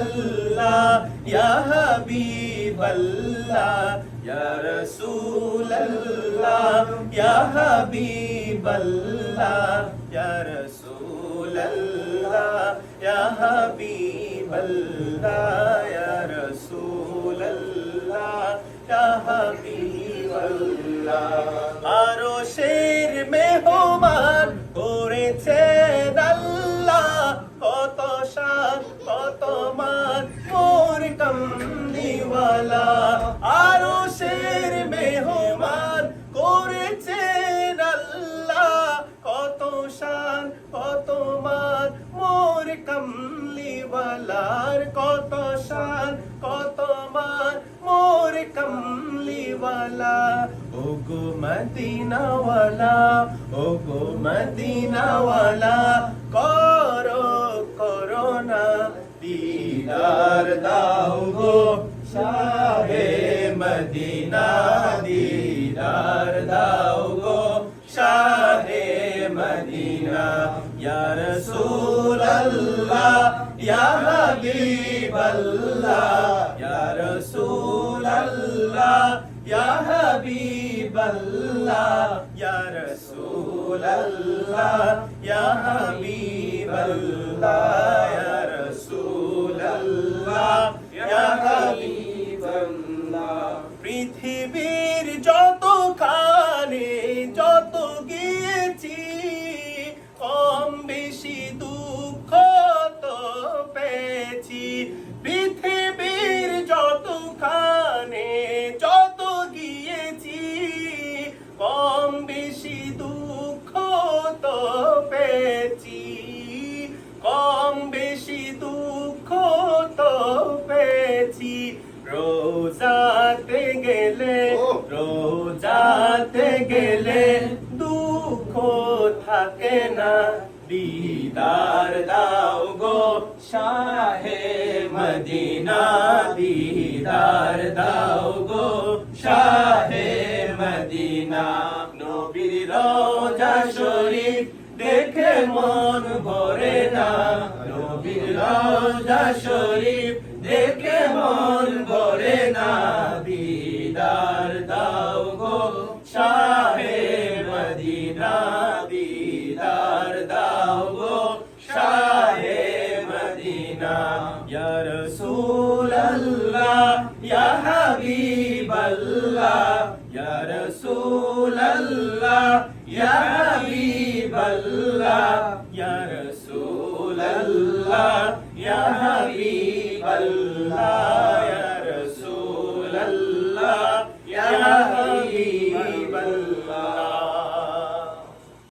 রাসূলাল্লাহ ইয়া হাবিবাল্লাহ, ইয়া রাসূলাল্লাহ, ইয়া হাবিবাল্লাহ, ইয়া রাসূলাল্লাহ, ইয়া হাবিবাল্লাহ, ইয়া রাসূলাল্লাহ, ইয়া হাবিবাল্লাহ। আরও শের কমলিওয়ালার কত শান কত মান মোর কমলিওয়ালা ও গো মদিনাওয়ালা ও গো মদিনাওয়ালা, করো করোনা, দিদার দাও গো শাহে মদিনা। মদিনা ইয়া রাসূলুল্লাহ ইয়া হাবিবাল্লাহ ইয়া রাসূলুল্লাহ ইয়া হাবিবাল্লাহ ইয়া রাসূলুল্লাহ ইয়া হাবিবাল্লাহ ইয়া রাসূলুল্লাহ রোজাতে গেলে রোজাতে গেলে দুঃখ থাকে না। দিদার দাও গো শাহে মদিনা দিদার দাও গো শাহে মদিনা। নবীর রোজা শরীফ দেখে মন ভরে না রোজা শরীফ দেখে মন ভরে না দিদার দাও গো শাহে মদিনা দিদার দাও গো শাহে মদিনা। ইয়া ইয়া হাবিবাল্লাহ, ইয়া রাসূলুল্লাহ, ইয়া হাবিবাল্লাহ ইয়া রাসূলুল্লাহ ইয়া হাবিবাল্লাহ।